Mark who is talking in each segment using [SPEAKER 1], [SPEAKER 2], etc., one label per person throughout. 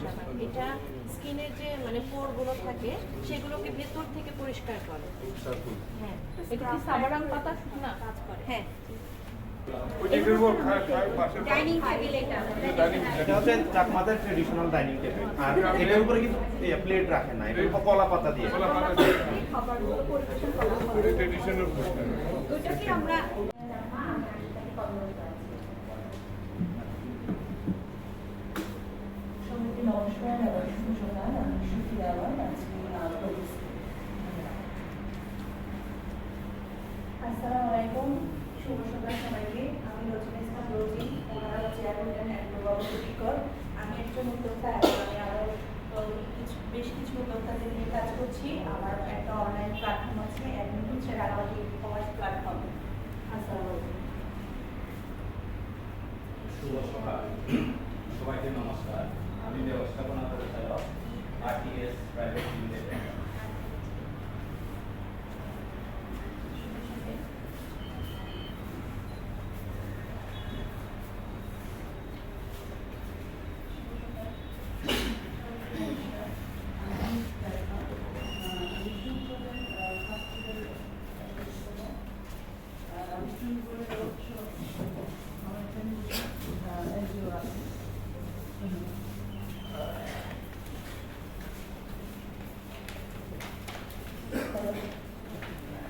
[SPEAKER 1] সাবান এটা স্কিনের যে মানে পোরগুলো থাকে সেগুলোকে ভেতর থেকে পরিষ্কার করে। হ্যাঁ
[SPEAKER 2] এটা কি সাবারাং পাতা? শুকনা
[SPEAKER 1] কাজ করে হ্যাঁ।
[SPEAKER 3] ডাইনিং টেবিল এটা।
[SPEAKER 4] এটা হচ্ছে চাকমাদের ট্রেডিশনাল ডাইনিং টেবিল আর এটার উপরে কিন্তু প্লেট রাখে না এটা কলা পাতা দিয়ে।
[SPEAKER 3] খাবারগুলো পরিবেশন করা হয়। ওইটাকে আমরা
[SPEAKER 5] সবাইকে নমস্কার এবং শুভ সকাল আমি সুফিয়া আলম আজকে প্রবেশ
[SPEAKER 3] আসসালামু আলাইকুম। শুভ সকাল সবাইকে। আমি রজনী ইসলাম রোজি ওনারা চেয়ারম্যান অ্যান্ড গবেষকর আমি একজন উদ্যোক্তা আমি আরও কিছু, বেশ কিছু উদ্যোক্তাদের নিয়ে কাজ করছি। আমার একটা অনলাইন প্ল্যাটফর্ম আছে অ্যাডমিন হচ্ছে রাগাওয়াটি কমার্স প্ল্যাটফর্ম আসসালামু আলাইকুম।
[SPEAKER 6] শুভ সকাল।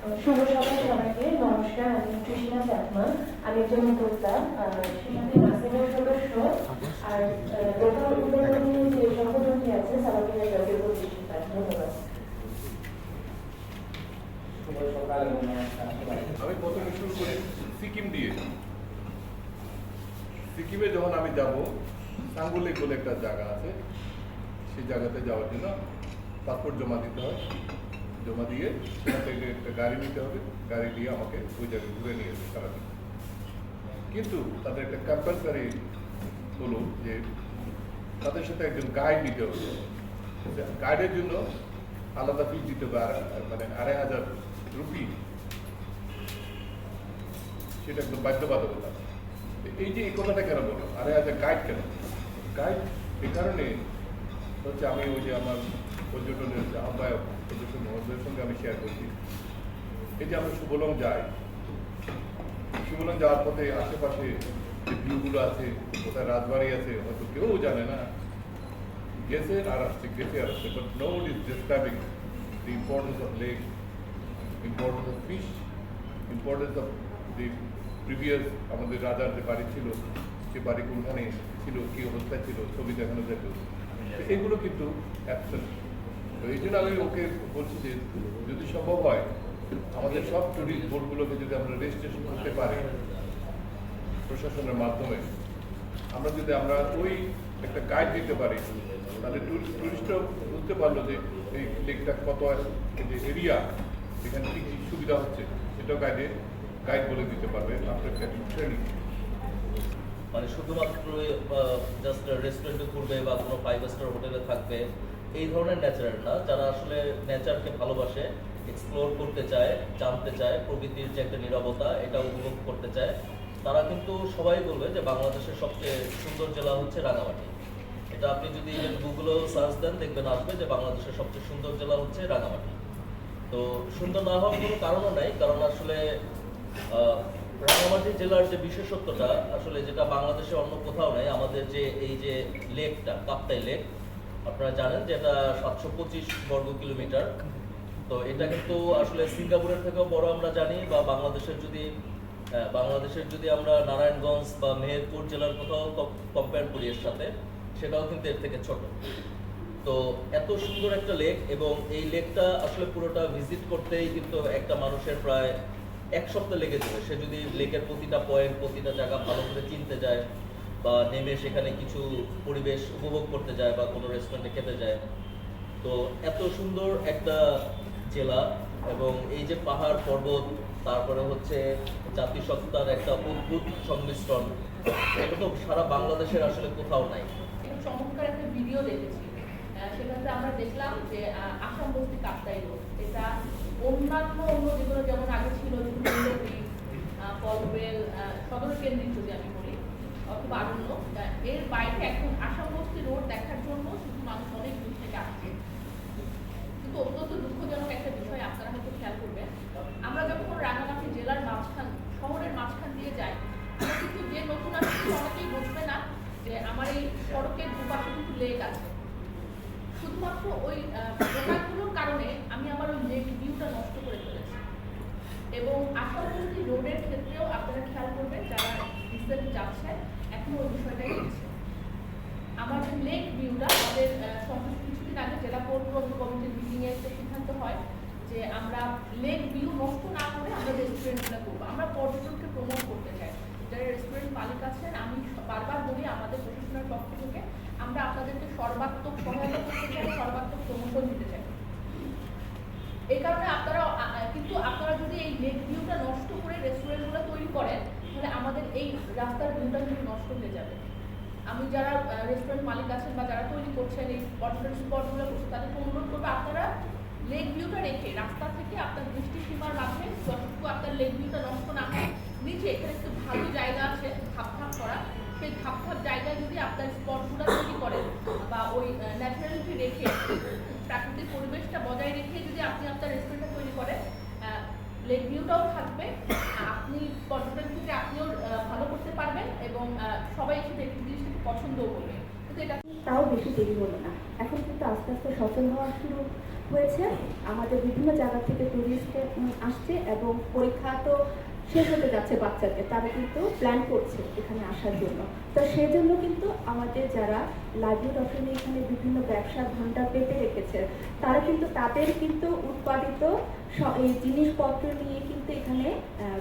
[SPEAKER 5] শুভ সকাল সবাইকে। নমস্কার আমি কৃষ্ণা চাকমা আমি একজন উদ্যোক্তা সেখানে নাসিমের সদস্য আর উদ্যোগী যে সংগঠনটি আছে জাতীয় ধন্যবাদ।
[SPEAKER 7] আমি প্রথমে শুরু করি সিকিম দিয়ে। সিকিমে যখন আমি যাব সাঙ্গুলিক বলে একটা জায়গা আছে। সেই জায়গাতে যাওয়ার জন্য পাসপোর্ট জমা দিতে হয়। জমা দিয়ে থেকে একটা গাড়ি নিতে হবে, গাড়ি দিয়ে আমাকে ওই জায়গায় ঘুরে নিয়ে যেতে সারাদিন। কিন্তু তাদের একটা কম্পালসারি হলো যে তাদের সাথে একজন গাইড নিতে হবে। গাইডের জন্য আলাদা ফিস দিতে হবে আর- মানে আড়াই হাজার রুপি সেটা একদম বাধ্যবাধকতা। এই যে এই কথাটা কেন বলো আরে হাজার গাইড কেন? গাইড এই কারণে হচ্ছে আমি ওই যে আমার পর্যটনের যে আহ্বায়ক পর্যটন মহোদয়ের সঙ্গে আমি শেয়ার করছি। এই যে আমরা সুবলং যাই সুবলং যাওয়ার পথে আশেপাশে যে ভিউগুলো আছে কোথায় রাজবাড়ি আছে হয়তো কেউ জানে না। গেছে আর আসছে গেছে আর আসছে but no it is describing the importance of lake, importance of fish, importance of the previous আমাদের রাজার যে বাড়ি ছিল সে বাড়ি কোনখানে ছিল কি অবস্থায় ছিল ছবি দেখানো তো এগুলো কিন্তু এই জন্য আমি ওকে বলছি যে, যদি সম্ভব হয়, আমাদের সব টুরিস্ট বোর্ডগুলোকে যদি আমরা রেজিস্ট্রেশন করতে পারি, প্রশাসনের মাধ্যমে, আমরা যদি আমরা ওই একটা গাইড দিতে পারি, তাহলে টুরিস্টও বুঝতে পারল যে এই লেকটা কত যে এরিয়া এখানে কি কি সুবিধা হচ্ছে, সেটাও গাইডে গাইড বলে দিতে পারবে আপনার ট্রেনিং
[SPEAKER 8] মানে শুধুমাত্র জাস্ট রেস্টুরেন্টে ঘুরবে বা কোনো ফাইভ স্টার হোটেলে থাকবে, এই ধরনের ন্যাচারাল না। যারা আসলে নেচারকে ভালোবাসে এক্সপ্লোর করতে চায়, জানতে চায়, প্রকৃতির যে একটা নিরবতা, এটা উপভোগ করতে চায়, তারা কিন্তু সবাই বলবে যে বাংলাদেশের সবচেয়ে সুন্দর জেলা হচ্ছে রাঙামাটি। এটা আপনি যদি গুগলেও সার্চ দেন, দেখবেন আসবে যে বাংলাদেশের সবচেয়ে সুন্দর জেলা হচ্ছে রাঙামাটি। তো সুন্দর না হওয়ার কোনো কারণও নাই, কারণ আসলে রাঙামাটি জেলার যে বিশেষত্বটা, আসলে যেটা বাংলাদেশে অন্য কোথাও নাই, আমাদের যে এই যে লেকটা, কাপ্তাই লেক, আপনারা জানেন যে এটা সাতশো পঁচিশ বর্গ কিলোমিটার। তো এটা কিন্তু আসলে সিঙ্গাপুরের থেকেও বড় আমরা জানি, বা বাংলাদেশের যদি বাংলাদেশের যদি আমরা নারায়ণগঞ্জ বা মেহেরপুর জেলার কোথাও কম্পেয়ার করি এর সাথে, সেটাও কিন্তু এর থেকে ছোট। তো এত সুন্দর একটা লেক, এবং এই লেকটা আসলে পুরোটা ভিজিট করতেই কিন্তু একটা মানুষের প্রায় এক সপ্তাহ লেগে যাবে। সে যদি লেকের প্রতিটা পয়েন্ট প্রতিটা জায়গা ভালো করে চিনতে যায় বা নেমে সেখানে কিছু পরিবেশ উপভোগ করতে যায় বা কোনো রেস্টুরেন্টে খেতে যায়। তো এত সুন্দর একটা জেলা এবং এই যে পাহাড় পর্বত, তারপরে হচ্ছে জাতিসত্তার একটা অদ্ভুত সংমিশ্রণ, এটা তো সারা বাংলাদেশের আসলে কোথাও নাই।
[SPEAKER 2] চমৎকার একটা ভিডিও দেখেছি। সেটাতে আমরা দেখলাম যে আসাম বস্তি কাপ্তাই এটা অন্যান্য অন্য যেগুলো যেমন আগে ছিল কলবেল সদর কেন্দ্রিক যদি আমি বলি অথবা আরণ্য। এর বাইরে এখন আশাবস্তি রোড দেখার জন্য শুধু মানুষ অনেক দূর থেকে আসছে কিন্তু অত্যন্ত দুঃখজনক একটা লেক ভিউ নষ্ট না করে আমরা রেস্টুরেন্টগুলো করব। আমরা পর্যটনকে প্রমোট করতে চাই। যারা রেস্টুরেন্ট মালিক আছেন, আমি বারবার বলি, আমাদের প্রশাসনের পক্ষ থেকে আমরা আপনাদেরকে সর্বাত্মক সহায়তা করতে চাই, সর্বাত্মক প্রমোশন দিতে চাই। এই কারণে আপনারা কিন্তু আপনারা যদি এই লেক ভিউটা নষ্ট করে রেস্টুরেন্টগুলো তৈরি করেন, তাহলে আমাদের এই রাস্তার ভিউটা কিন্তু নষ্ট হয়ে যাবে। আমি যারা রেস্টুরেন্ট মালিক আছেন বা যারা তৈরি করছেন, এই পর্যটন স্পটগুলো করছেন, তাদেরকে অনুরোধ করব, আপনারা লেক ভিউটা রেখে রাস্তা থেকে আপনার দৃষ্টি সীমার মাঝে যতটুকু আপনার লেক ভিউটা নষ্ট না হয় নিচে এখানে একটু ভালো জায়গা আছে ধাপ ধাপ করা। সেই ধাপ ধাপ জায়গায় যদি আপনার স্পটগুলো তৈরি করেন বা ওই ন্যাচারালিটি রেখে, প্রাকৃতিক পরিবেশটা বজায় রেখে যদি আপনি আপনার রেস্টুরেন্টটা তৈরি করেন লেক ভিউটাও থাকবে, আপনি পর্যটন থেকে আপনিও ভালো করতে পারবেন এবং সবাই এসে দেখে জিনিসটাকে পছন্দও করবে। কিন্তু এটা
[SPEAKER 3] তাও বেশি দেরি হলো না। এখন কিন্তু আস্তে আস্তে সচল হওয়া শুরু হয়েছে। আমাদের বিভিন্ন জায়গা থেকে টুরিস্ট আসছে এবং পরীক্ষা তো শেষ হতে যাচ্ছে বাচ্চাদের, তারা কিন্তু প্ল্যান করছে এখানে আসার জন্য। তো সেই জন্য কিন্তু আমাদের যারা লাইভলি অপশনে এখানে বিভিন্ন ব্যবসার ভান্ডার পেতে রেখেছে, তারা কিন্তু তাদের কিন্তু উৎপাদিত এই জিনিসপত্র নিয়ে কিন্তু এখানে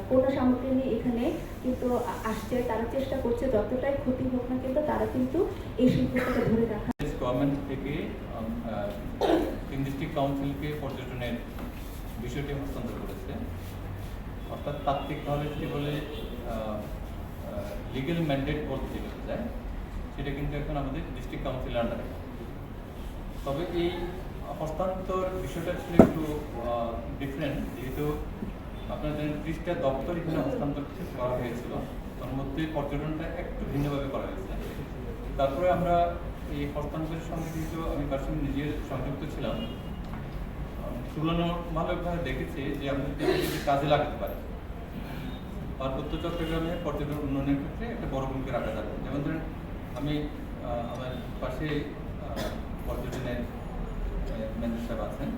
[SPEAKER 3] পণ্য সামগ্রী নিয়ে এখানে কিন্তু আসছে। তারা চেষ্টা করছে যতটাই ক্ষতি হোক না কিন্তু তারা কিন্তু এই শিল্পটাকে ধরে রাখা
[SPEAKER 6] গভর্নমেন্ট থেকে তিন ডিস্ট্রিক্ট কাউন্সিলকে পর্যটনের বিষয়টি হস্তান্তর করেছে। অর্থাৎ তাত্ত্বিকভাবে যদি বলে লিগেল ম্যান্ডেট বলতে যেটা যায়, সেটা কিন্তু এখন আমাদের ডিস্ট্রিক্ট কাউন্সিলের আন্ডারে তবে এই হস্তান্তর বিষয়টা ছিল একটু ডিফারেন্ট যেহেতু আপনাদের ত্রিশটা দপ্তর এখানে হস্তান্তর করা হয়েছিল, তার মধ্যে পর্যটনটা একটু ভিন্নভাবে করা হয়েছে। তারপরে আমরা এই হস্তান্তরের সঙ্গে যেহেতু আমি পার্সোনালি নিজের সংযুক্ত ছিলাম। তুলনামূলকভাবে দেখেছি যে আমাদের কাজে লাগাতে পারে। পার্বত্য চট্টগ্রামে পর্যটন উন্নয়নের ক্ষেত্রে একটা বড় ভূমিকা রাখা যাবে। যেমন ধরেন, আমি আমার পাশে পর্যটনের ম্যানেজার সাহেব আছেন।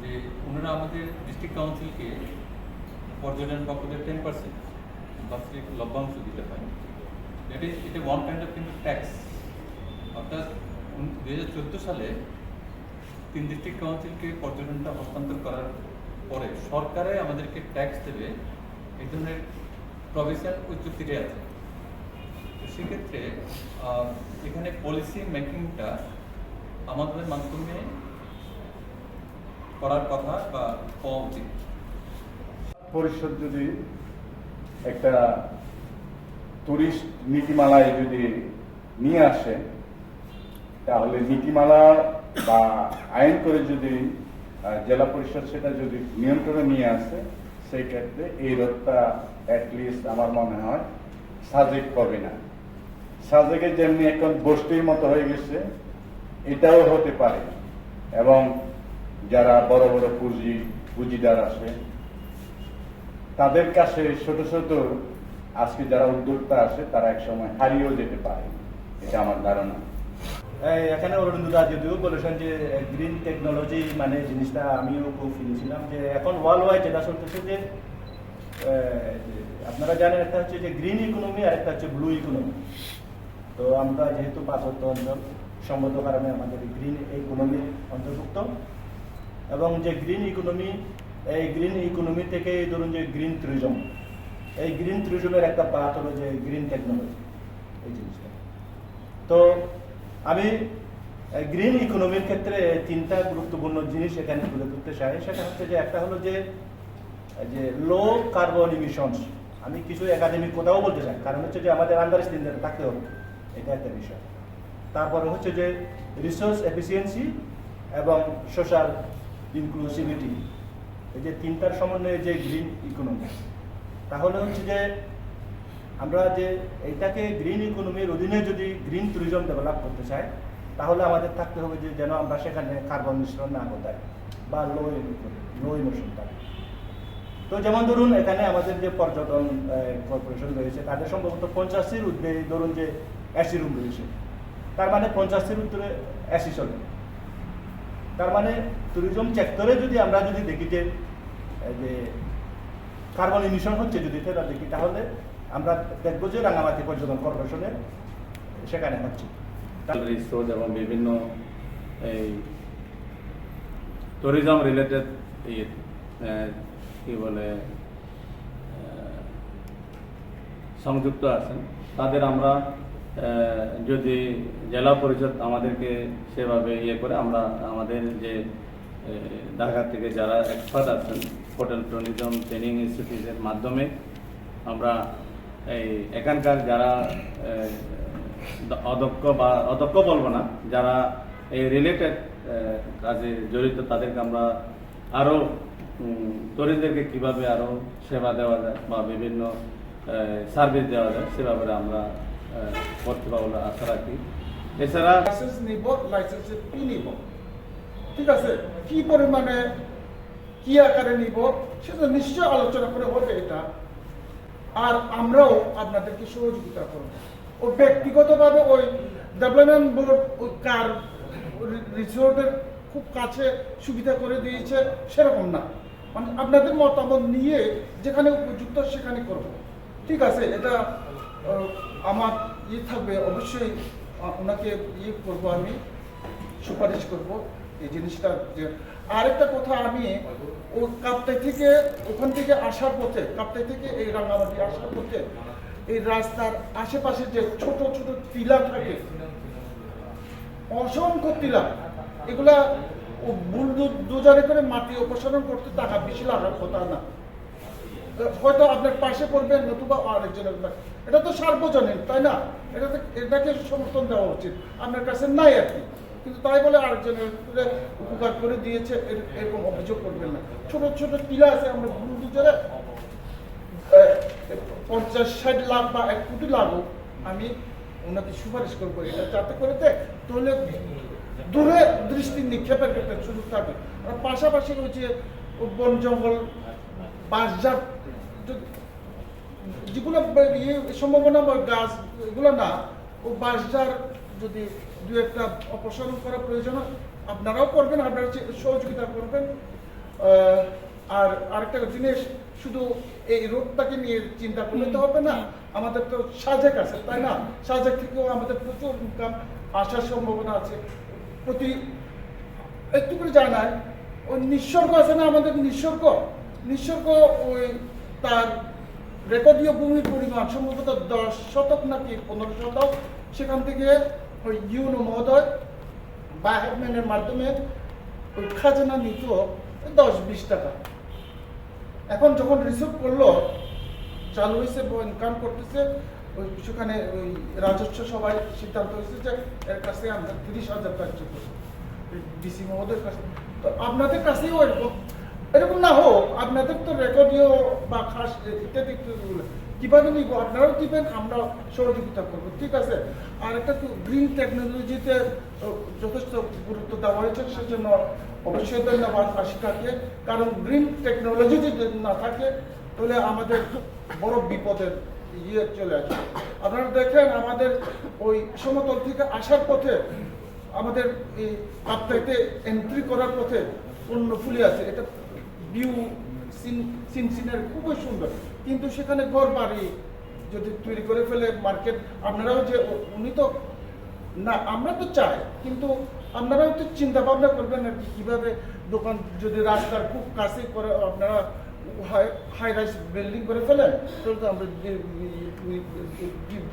[SPEAKER 6] যে ওনারা আমাদের ডিস্ট্রিক্ট কাউন্সিলকে পর্যটন পক্ষদের টেন পার্সেন্ট বার্ষিক লভ্যাংশ দিতে হয়। এটা এটা ওয়ান কাইন্ড অফ কিন্তু ট্যাক্স অর্থাৎ দুই হাজার চোদ্দ সালে তিন ডিস্ট্রিক্ট কাউন্সিলকে পর্যটনটা হস্তান্তর করার পরে সরকারে আমাদেরকে ট্যাক্স দেবে এই ধরনের প্রভিশন ওই চুক্তিতে আছে। তো সেক্ষেত্রে এখানে পলিসি মেকিংটা আমাদের মাধ্যমে করার কথা বা হওয়া উচিত।
[SPEAKER 9] পরিষদ যদি একটা টুরিস্ট নীতিমালায় যদি নিয়ে আসে তাহলে নীতিমালা বা আইন করে যদি জেলা পরিষদ সেটা যদি নিয়ন্ত্রণে নিয়ে আসে, সেই ক্ষেত্রে এই রোগটা অ্যাটলিস্ট আমার মনে হয় সাজেক পাবে না। সাজেকে যেমনি এখন বস্তির মতো হয়ে গেছে, এটাও হতে পারে। এবং যারা বড় বড় পুঁজি, পুঁজিদার আছে, তাদের কাছে ছোট ছোট, আজকে যারা উদ্যোক্তা আছে, তারা একসময় হারিয়েও যেতে পারে। এটা আমার ধারণা।
[SPEAKER 10] এখানে অরুণদা যদিও বলেছেন যে গ্রিন টেকনোলজি মানে জিনিসটা আমিও খুব ফিরেছিলাম যে, এখন ওয়ার্ল্ড ওয়াইড যেটা চলতেছে যে যে আপনারা জানেন একটা হচ্ছে যে গ্রিন ইকোনমি আর একটা হচ্ছে ব্লু ইকোনমি তো আমরা যেহেতু পার্বত্য অঞ্চল, সম্মত কারণে আমাদের গ্রিন ইকোনমি অন্তর্ভুক্ত। এবং যে গ্রিন ইকোনমি এই গ্রিন ইকোনমি থেকে ধরুন যে গ্রিন ট্যুরিজম এই গ্রিন ট্যুরিজমের একটা পার্ট হলো যে গ্রিন টেকনোলজি এই জিনিসটা। তো আমি গ্রিন ইকোনমির ক্ষেত্রে তিনটা গুরুত্বপূর্ণ জিনিস এখানে তুলে ধরতে চাই। সেটা হচ্ছে যে, একটা হলো যে যে লো কার্বন ইমিশনস আমি কিছু একাডেমিক কথাও বলতে চাই। কারণ হচ্ছে যে, আমাদের আন্ডারস্ট্যান্ডিং থাকতে হবে। এটা একটা বিষয়। তারপরে হচ্ছে যে রিসোর্স এফিসিয়েন্সি এবং সোশ্যাল ইনক্লুসিভিটি এই যে তিনটার সমন্বয়ে যে গ্রিন ইকোনমি তাহলে হচ্ছে যে আমরা যে এটাকে গ্রিন ইকোনমির অধীনে যদি গ্রিন ট্যুরিজম ডেভেলপ করতে চাই, তাহলে আমাদের থাকতে হবে যে যেন আমরা সেখানে কার্বন মিশ্রণ না ঘটাই বা লো লো ইমিশন থাকে তো যেমন ধরুন, এখানে আমাদের যে পর্যটন কর্পোরেশন রয়েছে, তাদের সম্ভবত পঞ্চাশের উদ্যোগে ধরুন যে এসি রুম রয়েছে। তার মানে পঞ্চাশের উত্তরে এসি চলে। তার মানে ট্যুরিজম সেক্টরে যদি আমরা যদি দেখি যে কার্বন ইমিশন হচ্ছে যদি, সেটা দেখি, তাহলে আমরা দেখব যে রাঙামাটি পর্যটন কর্পোরেশনের সেখানে হচ্ছে।
[SPEAKER 11] এবং বিভিন্ন এই ট্যুরিজম রিলেটেড কি বলে সংযুক্ত আছেন, তাদের আমরা যদি জেলা পরিষদ আমাদেরকে সেভাবে ইয়ে করে আমরা আমাদের যে ঢাকা থেকে যারা এক্সপার্ট আছেন হোটেল ট্যুরিজম ট্রেনিং ইনস্টিটিউটের মাধ্যমে আমরা এই এখানকার যারা অদক্ষ বা অদক্ষ বলব না, যারা এই রিলেটেড কাজে জড়িত, তাদেরকে আমরা আরও তরুণদেরকে কীভাবে আরও সেবা দেওয়া যায় বা বিভিন্ন সার্ভিস দেওয়া যায়, সে ব্যাপারে আমরা করতে পারব আশা রাখি। এছাড়া
[SPEAKER 12] লাইসেন্স নিব লাইসেন্সের ফি নিব। ঠিক আছে? কি পরিমাণে, কি আকারে নিব, সেটা নিশ্চয় আলোচনা করে হবে এটা। আর আমরাও আপনাদেরকে সহযোগিতা করব। ও ব্যক্তিগতভাবে ওই ডেভেলপমেন্ট বোর্ড, ওই কার রিসোর্টের খুব কাছে সুবিধা করে দিয়েছে, সেরকম না। মানে আপনাদের মতামত নিয়ে যেখানে উপযুক্ত সেখানে করব। ঠিক আছে, এটা আমার ইয়ে থাকবে, অবশ্যই ওনাকে ইয়ে করব আমি, সুপারিশ করব এই জিনিসটা যে আরেকটা কথা আমি ও কাপ্তাই থেকে ওখান থেকে আসার পথে, কাপ্তাই থেকে এই রাঙ্গামাটি আসার পথে এই রাস্তার আশেপাশে যে ছোট ছোট টিলা থাকে, অসংখ্য টিলা। এগুলা বুলডোজারে করে মাটি অপসারণ করতে টাকা বেশি লাগার কথা না। হয়তো আপনার পাশে পড়বেন, নতুবা আরেকজনের। এটা তো সার্বজনীন, তাই না? এটাতে, এটাকে সমর্থন দেওয়া উচিত। আপনার কাছে নাই আর কি। কিন্তু তাই বলে আরেকজনের উপকার করে দিয়েছে এরকম অভিযোগ করবেন না। ছোট ছোট টিলা আছে, আমরা বুলডোজারে পঞ্চাশ, ষাট লাখ বা এক কোটি লাগুক, আমি ওনাকে সুপারিশ করব এটা, যাতে করে দেয় তাহলে দূরে দৃষ্টি নিক্ষেপের একটা সুযোগ থাকে। আর পাশাপাশি হচ্ছে বন জঙ্গল, বাঁশঝাড়, যদি- যেগুলো ইয়ে সম্ভাবনা গাছ, এগুলো না, ও বাঁশঝাড় যদি দু একটা অপসারণ করা প্রয়োজন আপনারাও করবেন আপনারা সহযোগিতা করবেন। আর আরেকটা জিনিস শুধু এই রোগটাকে নিয়ে চিন্তা করলে তো হবে না আমাদের তো সাজেক আছে তাই না? সাজেক থেকেও আমাদের প্রচুর ইনকাম আসার সম্ভাবনা আছে। প্রতি একটু করে জানায় ওই নিঃসর্গ আছে না আমাদের নিঃসর্গ? নিঃসর্গ ওই তার রেকর্ডীয় ভূমির পরিমাণ সম্ভবত দশ শতক নাকি পনেরো শতক সেখান থেকে ওই ইউনো মহোদয় বা হেডম্যানের মাধ্যমে ওই খাজনা নিত দশ বিশ টাকা। এখন যখন রিসিভ করল, চালু হয়েছে ইনকাম করতেছে, ওই সেখানে ওই রাজস্ব সবাই সিদ্ধান্ত হয়েছে যে এর কাছে আমরা তিরিশ হাজার কার্য করব। ডিসি মহোদয়ের কাছে। তো আপনাদের কাছেও এরকম এরকম না হোক, আপনাদের তো রেকর্ডিও বা খাস ইত্যাদি কীভাবে নিব? আপনারাও দিবেন আমরা সহযোগিতা করব। ঠিক আছে? আর একটা গ্রিন টেকনোলজিতে যথেষ্ট গুরুত্ব দেওয়া হয়েছে, সেজন্য অবশ্যই ধন্যবাদ আশিকাকে। কারণ গ্রিন টেকনোলজি যদি না থাকে, তাহলে আমাদের বড় বিপদের ইয়ে চলে আসবে। আপনারা দেখেন, আমাদের ওই সমতল থেকে আসার পথে, আমাদের এই কাপ্তাইতে এন্ট্রি করার পথে পূর্ণ ফুলে আছে। এটা ভিউ সিন সিনের খুবই সুন্দর। কিন্তু সেখানে ঘর বাড়ি যদি তৈরি করে ফেলে মার্কেট আপনারাও যে উনি তো, না, আমরা তো চাই, কিন্তু আপনারাও তো চিন্তা ভাবনা করবেন আর কি, কীভাবে দোকান যদি রাস্তার খুব কাছে করে আপনারা হাই হাই রাইস বিল্ডিং করে ফেলেন, তাহলে তো আমরা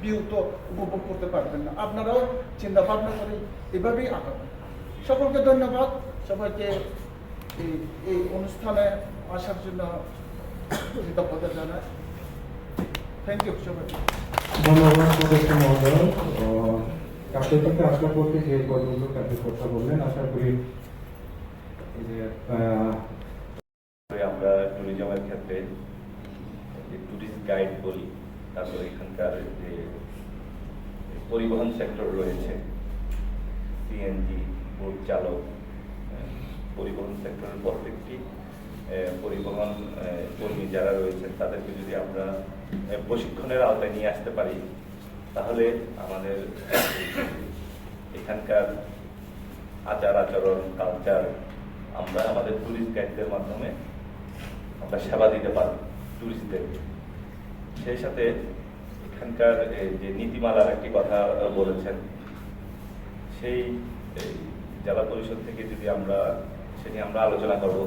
[SPEAKER 12] ভিউ তো উপভোগ করতে পারবেন না। আপনারাও চিন্তা ভাবনা করে এভাবেই আঁকাবেন সকলকে ধন্যবাদ। সবাইকে এই এই অনুষ্ঠানে আসার জন্য কৃতজ্ঞতা জানাই থ্যাংক ইউ সবাইকে
[SPEAKER 13] ধন্যবাদ মহোদয়। করতে যে পর্যন্ত কথা বললেন আশা করি যে
[SPEAKER 14] আমরা ট্যুরিজমের ক্ষেত্রে যে ট্যুরিস্ট গাইড বলি তারপর এখানকার যে পরিবহন সেক্টর রয়েছে সিএনজি বোট চালক পরিবহন সেক্টরের প্রত্যেকটি পরিবহন কর্মী যারা রয়েছেন, তাদেরকে যদি আমরা প্রশিক্ষণের আওতায় নিয়ে আসতে পারি, তাহলে আমাদের এখানকার আচার আচরণ কালচার আমরা আমাদের টুরিস্ট গাইডদের মাধ্যমে আমরা সেবা দিতে পারব টুরিস্টদের সেই সাথে এখানকার যে নীতিমালার একটি কথা বলেছেন, সেই জেলা পরিষদ থেকে যদি আমরা সেটি আমরা আলোচনা করব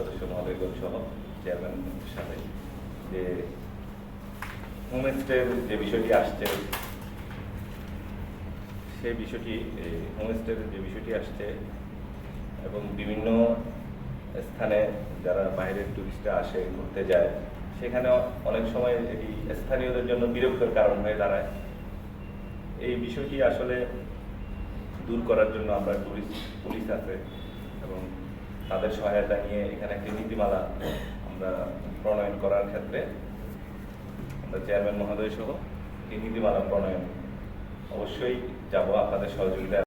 [SPEAKER 14] সদস্য মহোদয়গণ সহ চেয়ারম্যান সাথে যে হোমস্টের যে বিষয়টি আসছে সেই বিষয়টি হোমস্টের যে বিষয়টি আসছে এবং বিভিন্ন স্থানে যারা বাইরের টুরিস্টরা আসে, ঘুরতে যায় সেখানে অনেক সময় এটি স্থানীয়দের জন্য বিরক্তর কারণ হয়ে দাঁড়ায়। এই বিষয়টি আসলে দূর করার জন্য আমরা টুরিস্ট পুলিশ আছে এবং তাদের সহায়তা নিয়ে এখানে একটি নীতিমালা আমরা প্রণয়ন করার ক্ষেত্রে আমরা চেয়ারম্যান মহোদয় সহ একটি নীতিমালা প্রণয়ন অবশ্যই যাব, আপনাদের সহযোগিতা